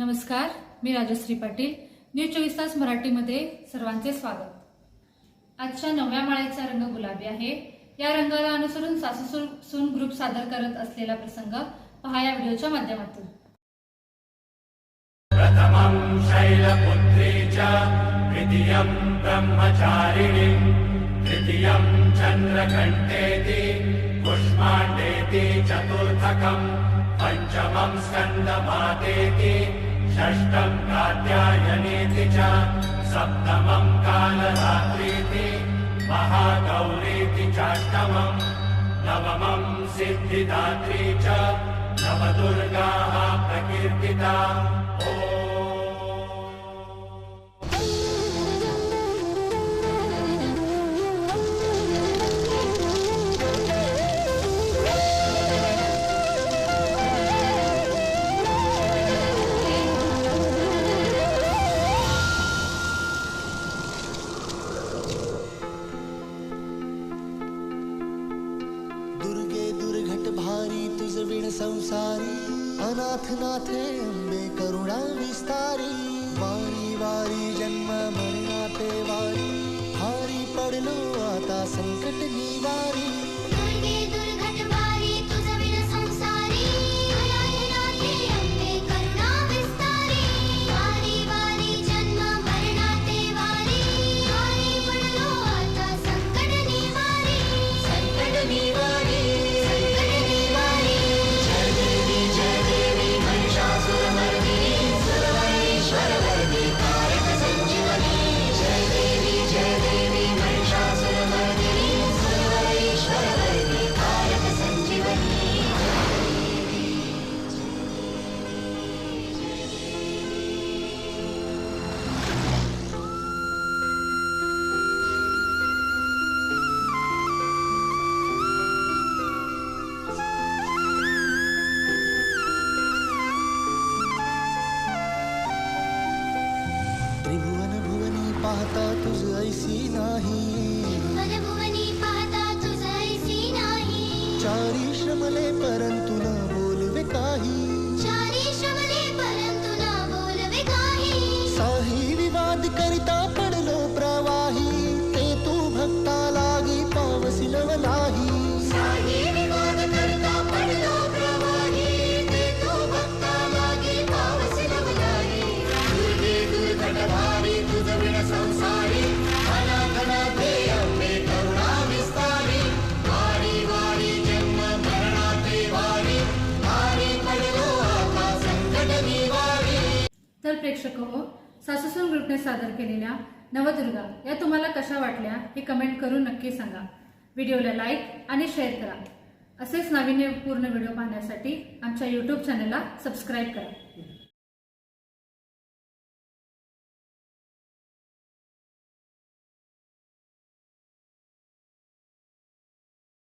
नमस्कार मी राजश्री पाटील न्यूज चोवीस तास मराठीमध्ये सर्वांचे स्वागत. आजच्या नवव्या माळ्याचा रंग गुलाबी आहे. या रंगाला अनुसरून सासू सून- ग्रुप सादर करत असलेला प्रसंग पहा या व्हिडिओच्या माध्यमातून. प्रथमम् कुष्माण्डेति चतुर्थकम् पञ्चमम् स्कन्दमातेति षष्ठम् कात्यायनेति च सप्तमम् कालरात्रीति महागौरीति चाष्टमम् नवमम् सिद्धिदात्री च नवदुर्गाः प्रकीर्तिता। ॐ विण संसारी अनाथ नाथे अंबे करुणा विस्तारी पाहता तुझ ऐसी नाही. वनभुवनी पाहता तुझ ऐसी नाही. चारी श्रमले परंतु न बोलवे काही. चारी श्रमले परंतु न बोलवे काही. साही विवाद करिता पडलो प्रेक्षक हो सासूसून ग्रुपने सादर केलेल्या नवदुर्गा या तुम्हाला कशा वाटल्या हे कमेंट करून नक्की सांगा. व्हिडिओला लाईक आणि शेअर करा. असेच नाविन्यपूर्ण व्हिडिओ पाहण्यासाठी आमच्या यूट्यूब चॅनलला सबस्क्राईब करा.